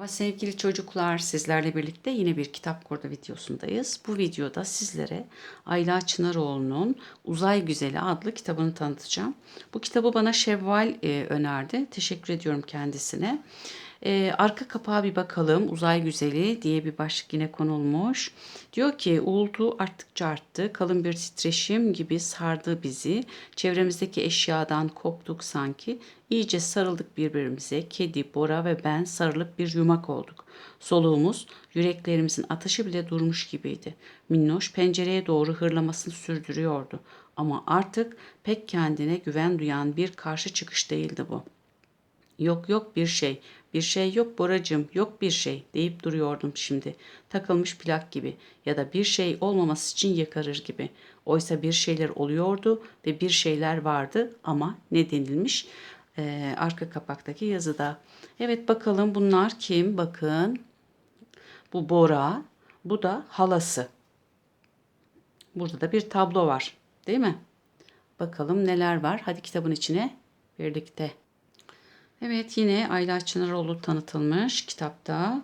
Merhaba sevgili çocuklar, sizlerle birlikte yine bir kitap kurdu videosundayız. Bu videoda sizlere Ayla Çınaroğlu'nun Uzay Güzeli adlı kitabını tanıtacağım. Bu kitabı bana Şevval e, önerdi. Teşekkür ediyorum kendisine. E, arka kapağa bir bakalım. Uzay Güzeli diye bir başlık yine konulmuş. Diyor ki uğultu arttıkça arttı. Kalın bir titreşim gibi sardı bizi. Çevremizdeki eşyadan koptuk sanki. İyice sarıldık birbirimize. Kedi, Bora ve ben sarılıp bir yumak olduk. Soluğumuz, yüreklerimizin atışı bile durmuş gibiydi. Minnoş pencereye doğru hırlamasını sürdürüyordu. Ama artık pek kendine güven duyan bir karşı çıkış değildi bu. Yok yok bir şey, bir şey yok Boracığım, yok bir şey deyip duruyordum şimdi. Takılmış plak gibi ya da bir şey olmaması için yakarır gibi. Oysa bir şeyler oluyordu ve bir şeyler vardı ama ne denilmiş? Ee, arka kapaktaki yazıda. Evet bakalım bunlar kim? Bakın. Bu Bora, bu da halası. Burada da bir tablo var, değil mi? Bakalım neler var. Hadi kitabın içine birlikte. Evet yine Ayla Çınaroğlu tanıtılmış kitapta.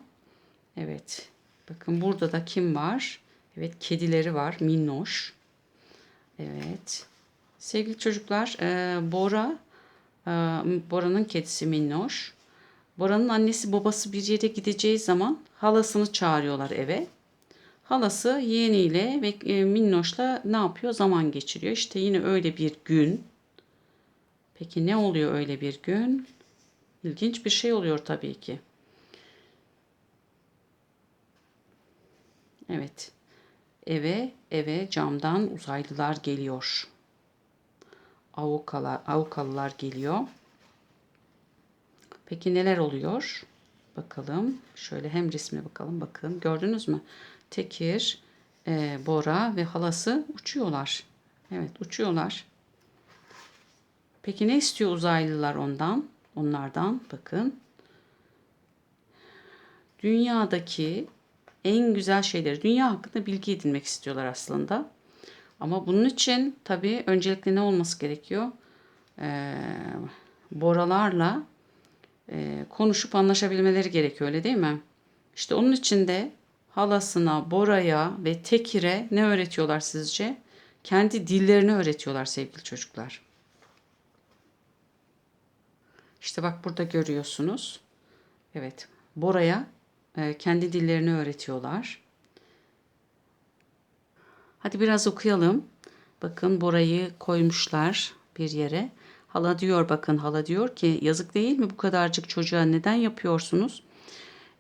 Evet. Bakın burada da kim var? Evet kedileri var. Minnoş. Evet. Sevgili çocuklar e, Bora e, Bora'nın kedisi Minnoş. Bora'nın annesi babası bir yere gideceği zaman halasını çağırıyorlar eve. Halası yeğeniyle ve e, Minnoş'la ne yapıyor? Zaman geçiriyor. İşte yine öyle bir gün. Peki ne oluyor öyle bir gün? İlginç bir şey oluyor tabii ki. Evet. Eve eve camdan uzaylılar geliyor. Avukalar, avukalılar geliyor. Peki neler oluyor? Bakalım. Şöyle hem resme bakalım. Bakın gördünüz mü? Tekir, e, Bora ve halası uçuyorlar. Evet uçuyorlar. Peki ne istiyor uzaylılar ondan? Onlardan bakın. Dünyadaki en güzel şeyleri, dünya hakkında bilgi edinmek istiyorlar aslında. Ama bunun için tabii öncelikle ne olması gerekiyor? Ee, boralarla e, konuşup anlaşabilmeleri gerekiyor öyle değil mi? İşte onun için de halasına, Bora'ya ve Tekir'e ne öğretiyorlar sizce? Kendi dillerini öğretiyorlar sevgili çocuklar. İşte bak burada görüyorsunuz. Evet, Bora'ya e, kendi dillerini öğretiyorlar. Hadi biraz okuyalım. Bakın Bora'yı koymuşlar bir yere. Hala diyor bakın hala diyor ki yazık değil mi bu kadarcık çocuğa neden yapıyorsunuz?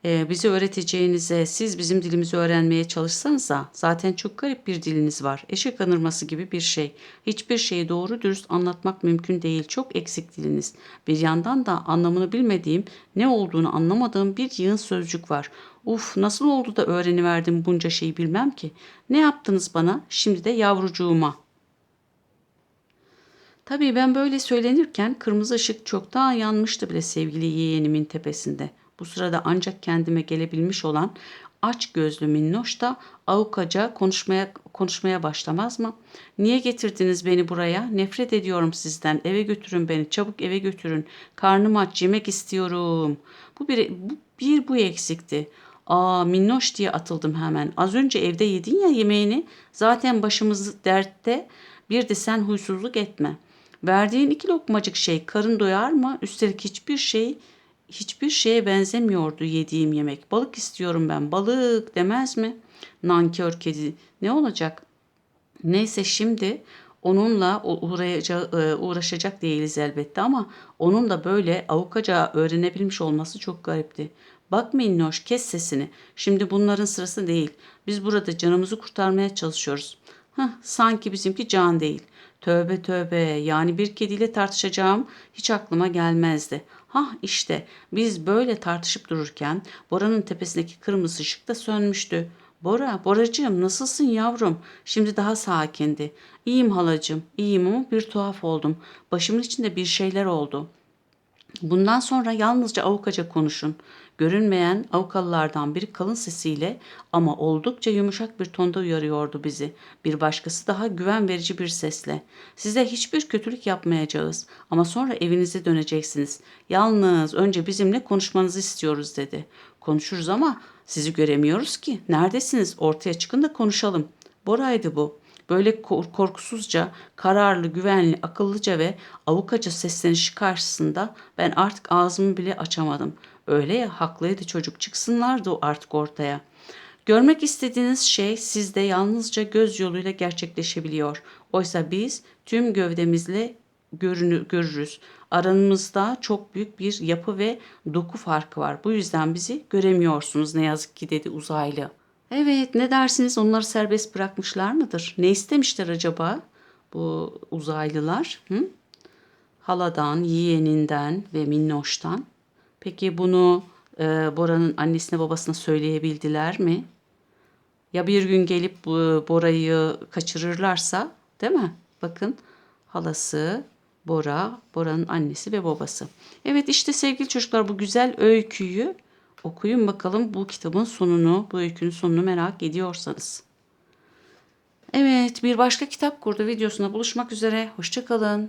Ee, bize öğreteceğinize siz bizim dilimizi öğrenmeye çalışsanıza zaten çok garip bir diliniz var. Eşek anırması gibi bir şey. Hiçbir şeyi doğru dürüst anlatmak mümkün değil. Çok eksik diliniz. Bir yandan da anlamını bilmediğim, ne olduğunu anlamadığım bir yığın sözcük var. Uf nasıl oldu da öğreniverdim bunca şeyi bilmem ki. Ne yaptınız bana? Şimdi de yavrucuğuma. Tabii ben böyle söylenirken kırmızı ışık çoktan yanmıştı bile sevgili yeğenimin tepesinde. Bu sırada ancak kendime gelebilmiş olan aç gözlü minnoş da avukaca konuşmaya konuşmaya başlamaz mı? Niye getirdiniz beni buraya? Nefret ediyorum sizden. Eve götürün beni. Çabuk eve götürün. Karnım aç. Yemek istiyorum. Bu bir, bu, bir bu eksikti. Aa minnoş diye atıldım hemen. Az önce evde yedin ya yemeğini. Zaten başımız dertte. Bir de sen huysuzluk etme. Verdiğin iki lokmacık şey karın doyar mı? Üstelik hiçbir şey hiçbir şeye benzemiyordu yediğim yemek. Balık istiyorum ben. Balık demez mi? Nankör kedi. Ne olacak? Neyse şimdi onunla uğraşacak, uğraşacak değiliz elbette ama onun da böyle avukaca öğrenebilmiş olması çok garipti. Bak minnoş kes sesini. Şimdi bunların sırası değil. Biz burada canımızı kurtarmaya çalışıyoruz. Hah, sanki bizimki can değil. Tövbe tövbe yani bir kediyle tartışacağım hiç aklıma gelmezdi. Hah işte biz böyle tartışıp dururken Bora'nın tepesindeki kırmızı ışık da sönmüştü. Bora, Boracığım nasılsın yavrum? Şimdi daha sakindi. İyiyim halacığım, iyiyim ama bir tuhaf oldum. Başımın içinde bir şeyler oldu. Bundan sonra yalnızca avukaca konuşun. Görünmeyen avukalılardan biri kalın sesiyle ama oldukça yumuşak bir tonda uyarıyordu bizi. Bir başkası daha güven verici bir sesle. Size hiçbir kötülük yapmayacağız ama sonra evinize döneceksiniz. Yalnız önce bizimle konuşmanızı istiyoruz dedi. Konuşuruz ama sizi göremiyoruz ki. Neredesiniz? Ortaya çıkın da konuşalım. Bora'ydı bu. Böyle kor- korkusuzca, kararlı, güvenli, akıllıca ve avukaca seslenişi karşısında ben artık ağzımı bile açamadım. Öyle ya haklıydı çocuk çıksınlardı artık ortaya. Görmek istediğiniz şey sizde yalnızca göz yoluyla gerçekleşebiliyor. Oysa biz tüm gövdemizle görünü, görürüz. Aranızda çok büyük bir yapı ve doku farkı var. Bu yüzden bizi göremiyorsunuz ne yazık ki dedi uzaylı. Evet ne dersiniz onları serbest bırakmışlar mıdır? Ne istemişler acaba bu uzaylılar? Hı? Haladan, yeğeninden ve minnoştan. Peki bunu e, Bora'nın annesine babasına söyleyebildiler mi? Ya bir gün gelip bu Bora'yı kaçırırlarsa, değil mi? Bakın halası, Bora, Bora'nın annesi ve babası. Evet işte sevgili çocuklar bu güzel öyküyü okuyun bakalım bu kitabın sonunu, bu öykünün sonunu merak ediyorsanız. Evet bir başka kitap kurdu videosunda buluşmak üzere. Hoşçakalın.